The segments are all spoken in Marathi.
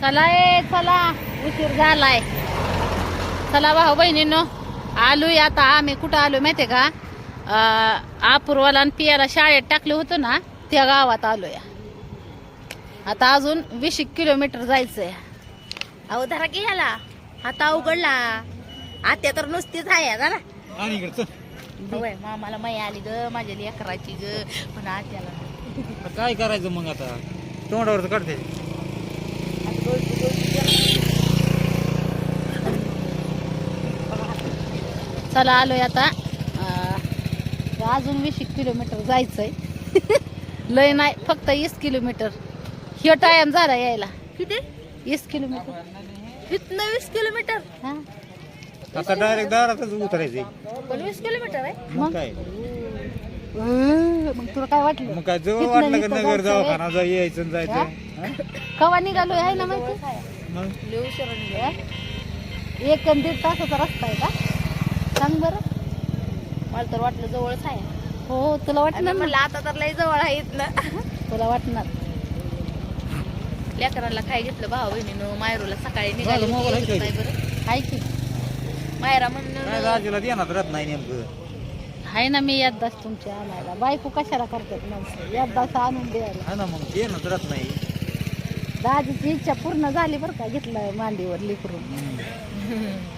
चला ए चला. उशीर झालाय. चला भाऊ बहिणींनो आलोय आता आम्ही. कुठं आलो माहितीये का? अपूर्वाला आणि पियाला शाळेत टाकलं होतं ना त्या गावात आलोय. आता अजून वीस किलोमीटर जायचंय. अहो धरा की ह्याला. हाता उघडला आत्या तर नुसतीच आहे होय मामाला माई आली ग माझ्या लेकराची ग. पण आत्याला. आता काय करायचं मग आता? तोंडावर काढते. चला आलोय आता. अं, अजून वीस किलोमीटर जायचंय. लय नाही फक्त वीस किलोमीटर. ह्यो टाइम झाला यायला. किती? वीस किलोमीटर. इथनं वीस किलोमीटर? हा. आता डायरेक्ट दारातच उतरायचे पण वीस किलोमीटर आहे? मग? काय? तुला काय वाटलं? मग काय जवळ वाटलं का नगर जायचं दवाखाना? जा यायचं आणि जायचं. हा? कवा निघालो आहे ना माहिती. एक दीड तासाचा रस्ता आहे का? सांग बरं. मला तर वाटलं जवळच आहे. हो तुला आणि वाटणार म्हणलं ना आता तर लय जवळ आहे इथनं. तुला वाटणार. लेकरांना काय घेतलं भाऊ बहिणीनं? मायरूला सकाळी निघाली मोबाईल होती, बरं? आहे की. मायरा म्हणून राजूला नाही नेमकं. आहे ना मी याददास तुमच्या आणायला. बायको कशाला करतात माणसं? याददास आणून द्यायला. हा ना मग देणार राहत नाही. दाजीची इच्छा पूर्ण झाली बरं का घेतलं मांडीवर लिकरून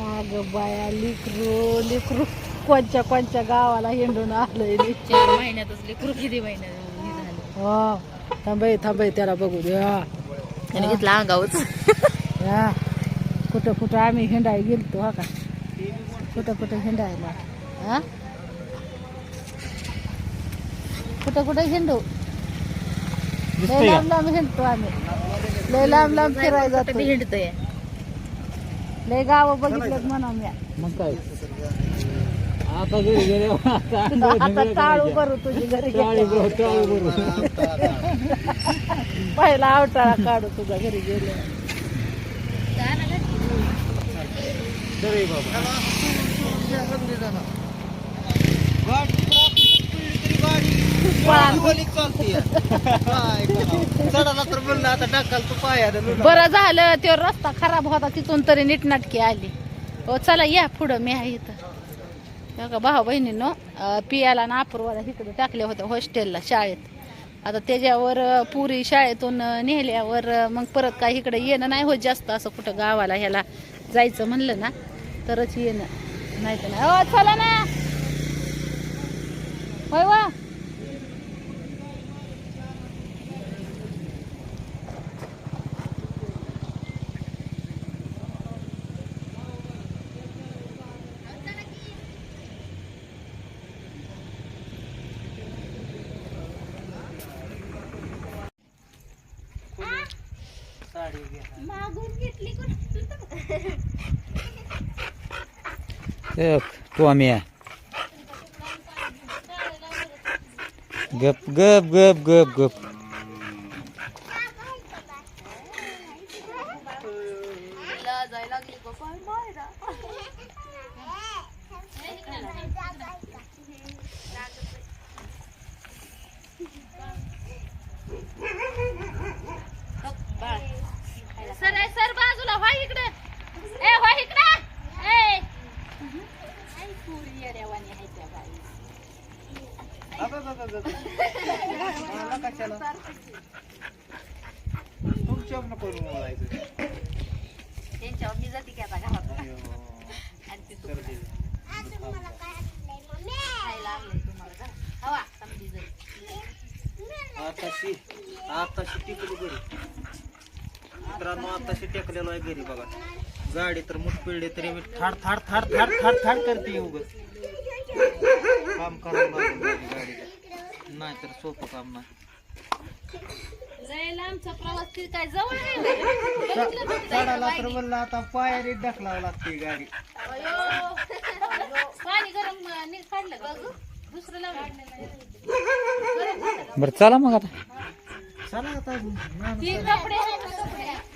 अग बाया लिकरू लिकरू. कोणच्या कोणच्या गावाला हिंडून आलंय चार महिन्यातच लेकरू किती महिन्यात हे झालं? हो थांबय थांबय त्याला बघू द्या. त्याने घेतलं अंगावच या कुठं कुठं आम्ही हिंडाय गेलतो हा का? कुठं कुठं हिंडायला? हा? कुठं कुठं हिंडू? लय लांब लांब हिंडतो आम्ही. लय लांब लांब फिरायला जातो हिंडतोय. लय गाव बघितलं म्हणा मी. मग काय? आता घरी गेले आता टाळू करू तुझी घरी. टाळी. बरो, टाळी बरो. पहिला आवटाळा काढू तुझ्या घरी गेले. दरे बाबा बरं झालं तो रस्ता खराब होता तिथून तरी नीटनाटकी आली. हो चला या पुढं मी आहे इथं. का भाऊ बहिणींनो पियाला ना अपूर्वाला इकडे टाकल्या होत्या हॉस्टेलला शाळेत. आता त्याच्यावर पुरी शाळेतून नेल्यावर मग परत काय इकडे येणं नाही होत जास्त असं कुठं गावाला ह्याला जायचं म्हणलं ना तरच येणं. नाही तर नाही. हो चला ना. होय वा. ટોમિયા ગપ ગપ ગપ ગપ ગપ Bye. सर सर बाजूला व्हा इकडे. ए व्हा इकडे. ए. त्यांच्यावर मी जाते की आता घरात. आणि ती तू खायला आणलंय तुम्हाला का? हवा समजी जाईल. आताशी आताशी टिकली घरी मित्रांनो आताशी टेकलेलो आहे घरी बघा. गाडी तर मुठ पिळली तरी मी थाड थाड थाड थाड थाड थाड करते उगत काम करावं लागेल गाडीला नाही तर सोपं काम नाही. जायला आमचा प्रवास ती काय जवळ नाही बघितलं तर चढायला तर म्हणलं आता पायाने ढकलावं लागते गाडी. अयो. पाणी गरम अं, नीट काढलं का गं? दुसरं लावलं. बरं चला मग आता. चला आता. ती कपडे आहेत ना, कपडे? ती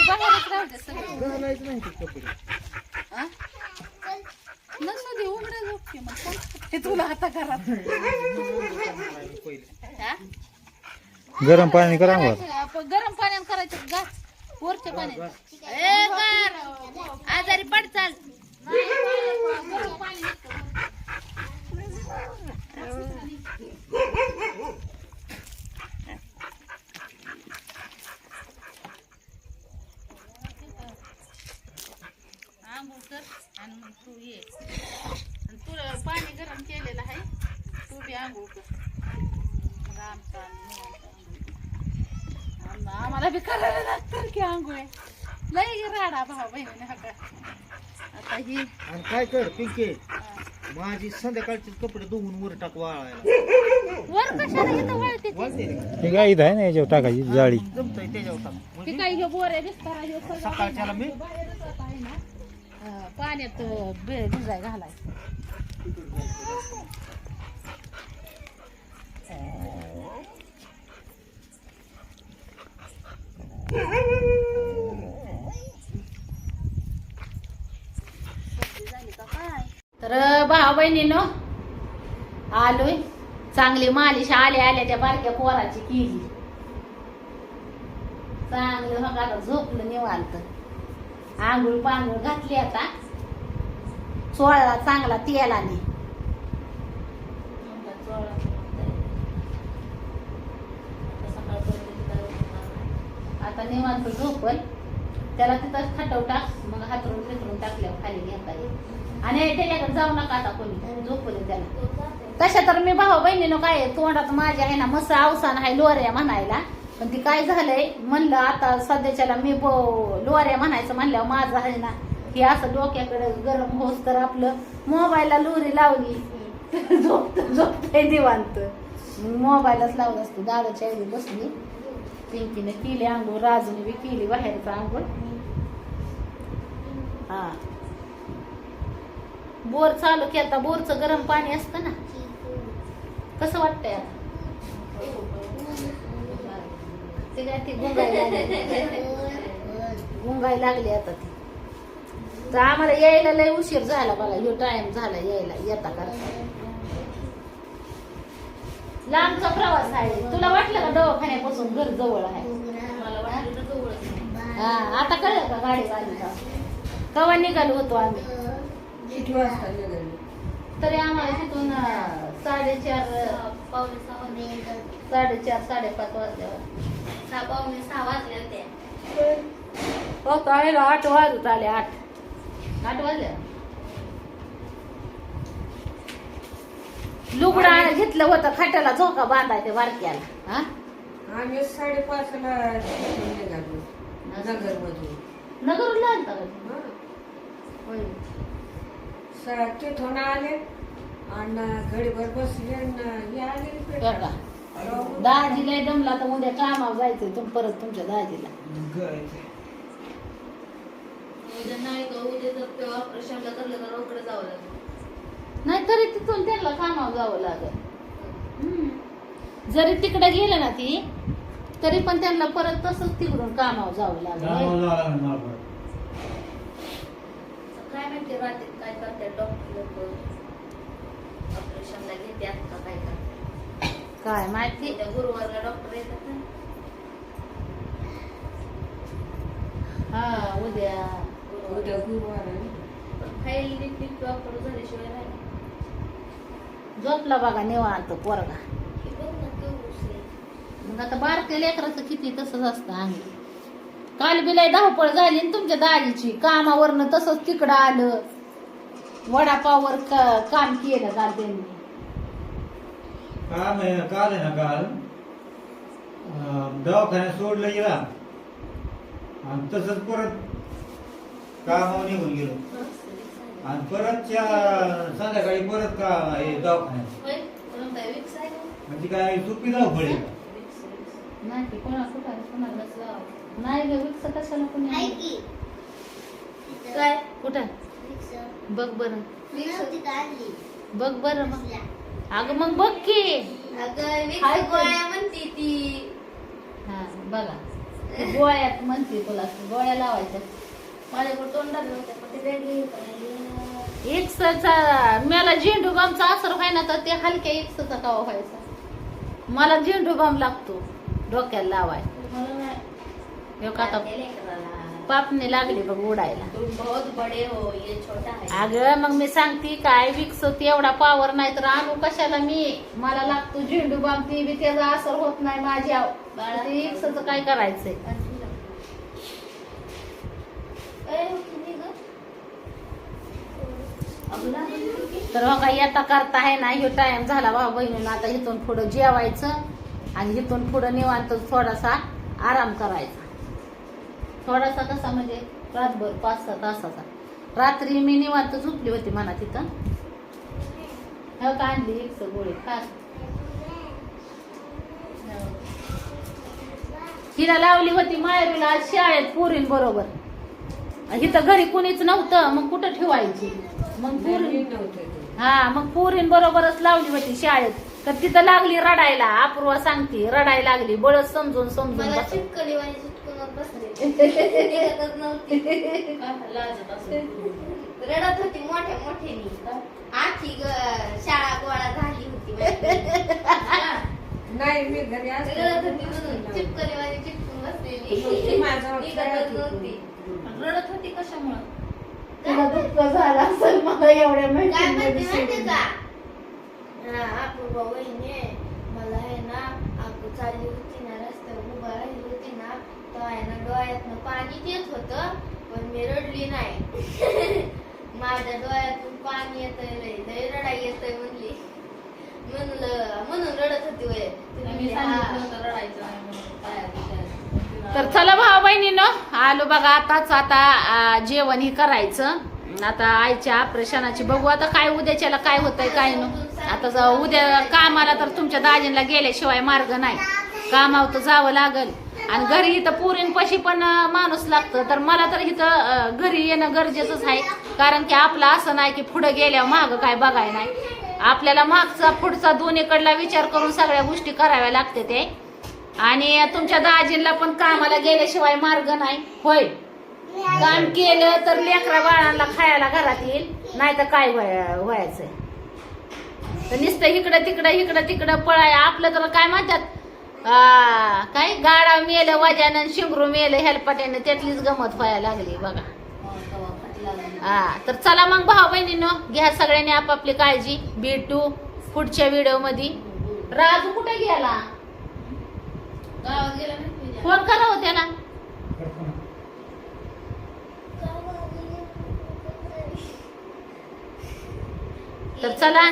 बाहेरच राहू दे सगळे घालायचं नाही ते कपडे हा? नसू दे उघडे झोपते मग काय? ते तुला आता घरात पहिले हा? गरम पाणी करा मग आपण गरम पाण्यात करायचं गा वरच्या पाण्यात ए कर आजारी पड चाल गरम पाणी आंघोळ कर आणि मग तू ये आणि तुला पाणी गरम केलेलं आहे तू बी आंघोळ कर मग आमचं आम्ही निवांत आंघोळ. आम- आम्हाला बी करायला लागतं की आंघोळ लई राडा भाऊ बहिणीने हा का आता ही आणि काय कर पिंके. माझी संध्याकाळचे कपडे धुवून वर टाक वाळायला. वर कशाला इथं वळते ती? वाळते रे. हे काय इथं आहे ना याच्यावर टाकायची जाळी? जमतंय त्याच्यावर टाक. ती म्हणजे काही ह्यो बोऱ्या बिस्तारा ह्यो सगळं सकाळच्याला मी बाहेरच आता आहे ना. अं, पाण्यात अं, बे- भिजाय घालाय. तर भाऊ बहिणीनो आलोय. चांगली मालिश आल्या आल्या त्या बारक्या पोराची केली. चांगलं मग आता झोपलं निवांत. आंघोळ पांघोळ घातली आता. चोळला चांगला तेलाने आता निवांत झोपल. त्याला तिथंच खाटव टाक मग हातरून फितरून टाकल्यावर खाली घेता येईल. आणि त्याच्याकडे जाऊ नका आता कोणी झोपले त्याला. तशा तर मी भाऊ बहिणीनं काय तोंडात माझ्या आहे ना मस्त अवसान आहे लोऱ्या म्हणायला. पण ती काय झालंय म्हणलं आता सध्याच्याला मी लोऱ्या म्हणायचं म्हणल्यावर माझं आहे ना की असं डोक्याकडे गरम होस तर आपलं मोबाईलला लोरी लावली. झोपत झोपतंय दिवांत मोबाईलच लावत असतो दादाच्या बसली. पिंकीने केली आंघोळ राजूने बी केली बाहेरचं आंघोळ हा बोर चालू केलता बोरचं गरम पाणी असतं ना कसं वाटतंय आता ते काय ती गुंगाय लागली गुंगाय लागली आता ती तर आम्हाला यायला लय उशीर झाला बघा ह्यो टाइम झाला यायला येता करता लांबचा प्रवास आहे. तुला वाटलं का दवाखान्यापासून घर जवळ आहे? हा आता कळलं का गाडी वालीचा कवा निघालो होतो आम्ही? किती वाजता निघाली? तरी आम्हाला तिथून साडेचार पावणे सहा साडेचार साडेपाच वाजल्यावर. सहा पावणे सहा वाजले होते. फक्त आहे ना आठ वाजत आले आठ. आठ वाजले? लुगडा घेतलं होतं खाट्याला झोका बांधायचं बारक्याला हा आम्ही साडेपाचला तिथून निघालो नगरमधून नगरला आलता का? हा. होय. स- तिथून आले आणि घडीभर बसले आणि हे आले इकडे. बरं का? दाजीला दमला तर उद्या कामावर जायचंय तुम परत तुमच्या दाजीला उद्या नाही का उद्या जर ते ऑपरेशनला करलं तर रोकडं जावं लागेल नाही तरी तिथून त्यांना कामावर जावं लागेल. हम्म. जरी तिकडे गेलं ना ती तरी पण त्यांना परत तसंच तिकडून कामावर जावं लागेल. काय माहिती राहते काय करतात डॉक्टर लोक? ऑपरेशनला का काय करतात? काय माहिती? गुरुवारला डॉक्टर येतात ना. हा उद्या. गुरुवार. उद्या गुरुवार. फाईल नीट झाल्याशिवाय नाही झोपला बघा निवांत पोरगा. मग आता बारक्या लेकराचं किती तसंच असतं आम्ही काल बिलाय धावपळ झाली ना तुमच्या दाजीची. कामावरनं तसंच तिकडं आलं. वडापाववर का- काम केलं काल त्यांनी. काम आहे काल आहे ना काल? अं, दवाखान्यात सोडलं गेला आणि तसंच परत कामावर निघून गेलो. आणि परतच्या संध्याकाळी परत का हे दवाखान्यात? म्हणजे काय सोपी धावपळ आहे का? Vicks, Vicks. नाही की कोणा कुठं? कोणाला. नाही ग विकस कशाला कोणी आहे आहे? की? काय कुठं बघ बर बघ बर मग अगं मग बघ की म्हणते ती हा बघा गोळ्यात म्हणते तुला गोळ्या लावायच्या माझ्याकडे तोंडात नव्हत्या पण ते वेगळी होतं. एक्सचा मला झेंडू बामचा असर व्हायना तर ते हलक्या एक्सचा कावा व्हायचा. मला झेंडू बाम लागतो डोक्याला लावाय. पापने का आता पापणी लागली बघ उडायला. अगं मग मी सांगते काय विकसत एवढा पावर नाही तर आणू कशाला मी? मला लागतो झेंडू बाम ती बी त्याचा असर होत नाही माझ्या. विक्सच काय करायचंय? तर हो काही येता करता आहे ना हे टाइम झाला भाऊ बहिणीनं. आता इथून पुढं जेवायचं आणि इथून पुढं निवांत थोडासा आराम करायचा. थोडासा कसा म्हणजे रातभर पाच सहा तासाचा. रात्री मी निवांत झोपली होती म्हणा तिथं. हो का आणली एक गोळी खा. हिला लावली होती मायरूला आज शाळेत पोरीन बरोबर हिथं घरी कुणीच नव्हतं मग कुठं ठेवायची? मग पुरी. हा मग पुरीन बरोबरच लावली होती शाळेत तर तिथं लागली रडायला अपूर्वा सांगती रडायला लागली बळच समजून समजून मला बसत. चिटकली वाणी चिटकून बसले निघतच नव्हती रडत होती मोठ्या मोठ्यानी आखी ग- शाळा गोळा झाली होती. नाही मी घरी असते. रडत होती म्हणून चिपकली वाणी चिटकून बसलेली निघतच. नव्हती रडत होती कशामुळं तिला दुःख झालं असेल मला एवढ्या काय माहिती म्हणते माहिती का? अपूर्वा वहिनी मला आहे ना आपण चालली होती ना रस्त्यावर उभा राहिली होती ना तर आहे ना डोळ्यातनं पाणी येत होतं पण मी रडली नाही. माझ्या डोळ्यातून पाणी येतंय लय लय रडाई येतंय म्हणली. म्हणलं म्हणून रडत होती वय. तिला म्हणली, हा. तर चला भाऊ बहिणीनं आलो बघा आताच आता जेवण हे करायचं. आता आईच्या ऑपरेशनाची बघू आता काय उद्याच्याला काय होतंय काय न आता उद्या कामाला तर तुमच्या दाजींला गेल्याशिवाय मार्ग नाही. कामावर तर जावं लागल. आणि घरी इथं पुरींपाशी पण माणूस लागतं. तर मला तर इथं घरी येणं गरजेचंच आहे. कारण की आपलं असं नाही की पुढं गेल्यावर मागं काय बघाय नाही. आपल्याला मागचा पुढचा दोन्हीकडला विचार करून सगळ्या गोष्टी कराव्या लागते ते. आणि तुमच्या दाजींला पण कामाला गेल्याशिवाय मार्ग नाही. होय. काम केलं तर लेकरा बाळांना खायला घरात येईल नाही तर काय व्हाय- व्हायचंय तर नुसतं इकडं तिकडं इकडं तिकडं पळाय. आपलं तर काय म्हणतात काय गाडा मेलं वजानं शिंगरू मेलं हेलपाट्यानं त्यातलीच गमत व्हायला लागली बघा. हा तर चला मग भाऊ बहिणीनं घ्या सगळ्यांनी आपापली काळजी. भेटू पुढच्या व्हिडिओमध्ये. राजू कुठे गेला? गावात गेला नाही? फोन करा हो त्याला तर चला.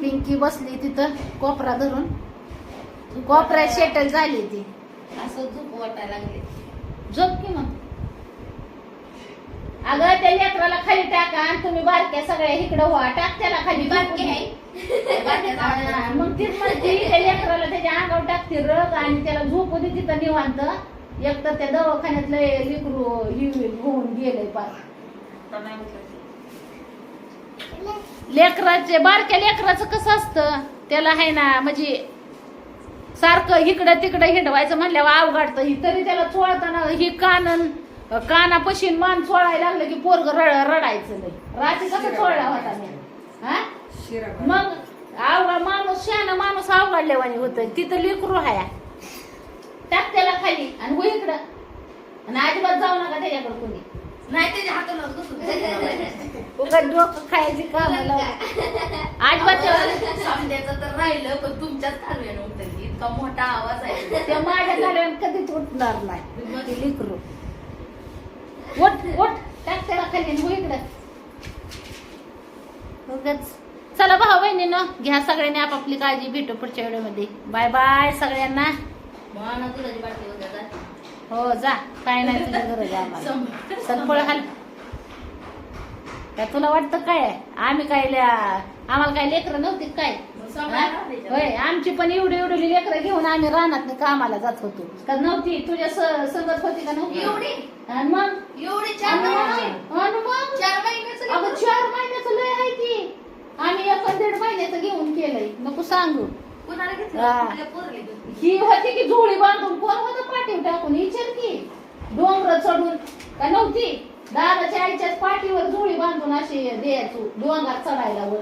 पिंकी बसली तिथं कोपरा धरून. कोपऱ्यात सेटल झाली ती असं झोप वाटायला लागले. झोप की मग? अगं त्या लेकराला खाली टाका आणि तुम्ही बारक्या सगळ्या इकडं व्हा. टाक त्याला खाली. बारके आहे. हा, मग तीच म्हणते त्या लेकराला त्याच्या अंगावर टाकते रग आणि त्याला झोपू दे तिथं निवांत. एक तर त्या दवाखान्यातलं लेकरू ही होऊन गेलंय पार. लेकराचे बारक्या लेकराचं कसं असतं? त्याला आहे ना म्हणजे सारखं इकडं तिकडं हिंडवायचं म्हणल्यावर अवघडतं. ही तरी त्याला चोळताना ही कानन कानापाशी मान चोळायला लागलं की पोरग रड रडायचं नाही. रात्री कसं चोळला होता मी? हा? मग अवघड माणूस अवघडल्यावानी होत. तिथं लेकरू हाया. टाक त्याला खाली आणि हो इकडं. आणि अजिबात जाऊ नका त्याच्याकडे कोणी. नाही त्याच्या हाताला घुसून उगाच डोकं खायची काम अजिबात त्या- समजायचं तर राहिलं पण तुमच्याच कालव्यानं उतरली इतका मोठा आवाज आहे. त्या माझ्या कधीच उठणार नाही. लेकरू. टाक त्याला खाली आणि हो इकडं. उगाच. चला भाऊ बहिणीनं घ्या सगळ्यांनी आपापली काळजी भेटू पुढच्या व्हिडिओमध्ये. बाय बाय सगळ्यांना. हो जा. काय नाही तुझी गरज आम्हाला. हाल काय तुला वाटतं काय? आम्ही काय ल्या- आम्हाला काय लेकरं नव्हती काय? होय आमची पण एवढी एवढी लेकरं घेऊन आम्ही रानात कामाला जात होतो. का नव्हती? तुझ्या स- संगत होती का नव्हती? एवढी? मग? एवढी चार महिन्याचं? लय आहे की आम्ही एक दीड महिन्याचं घेऊन केलंय. नको सांगू. कुणाला हा. घेतलं पोरले. ही होती की झोळी बांधून कोण होतं पाठीवर टाकून? विचार की. डोंगर चढून. का नव्हती? दादाच्या आईच्याच पाठीवर झोळी बांधून अशी द्यायचो डोंगर चढायला वर.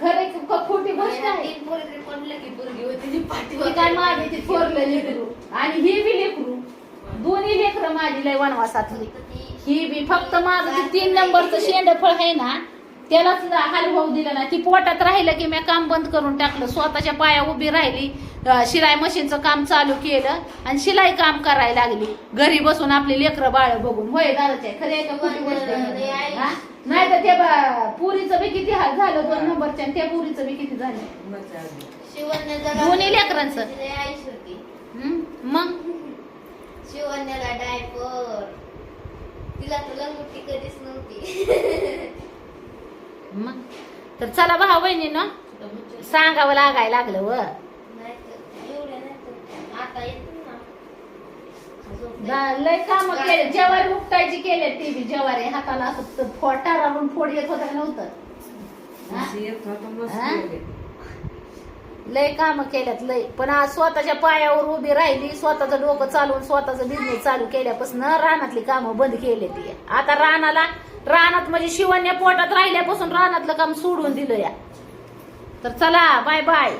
खरे का खोटी गोष्ट आहे. तीन पोरगी पडलं की पोरगी होती ती पाठीवर ती काय माझी ती थोरलं लेकरू. आणि ही बी लेकरू. दोन्ही लेकरं माझी लय वनवासातली. ही बी फक्त माझं ते तीन नंबरचं शेंडफळ आहे ना त्याला सुद्धा हलवाऊ दिलं ना ती पोटात राहिलं की मी काम बंद करून टाकलं. स्वतःच्या पाया उभी राहिली शिलाई मशीनचं काम चालू केलं आणि शिलाई काम करायला लागली. घरी बसून आपली लेकरं बाळ बघून. होय दादाचे खरे आहे का? नाही तर ते पुरीचं बी किती हाल झालं दोन नंबरच्या त्या पुरीचं बी किती झालं? दोन्ही लेकरांचं. मग? शिवण्याला डायपर. तिला तुला मुठी कधीच नव्हती. मग? तर चला भाऊ बहिणीनं सांगावं लागायला लागलं व. ना लय काम केले. जेवारी उपटायची केले ती बी जेवारी. हाताला असं फोटा राहून फोड येत होता नव्हतं हा? असं येत होतं मस्त हा? गेले. लय काम केल्यात लय. पण आज स्वतःच्या पायावर उभी राहिली स्वतःचं डोकं चालवून स्वतःचं बिझनेस चालू केल्यापासून रानातली कामं बंद केले ती. आता रानाला रानात म्हणजे शिवण्या पोटात राहिल्यापासून रानातलं काम सोडून दिलं या. तर चला बाय बाय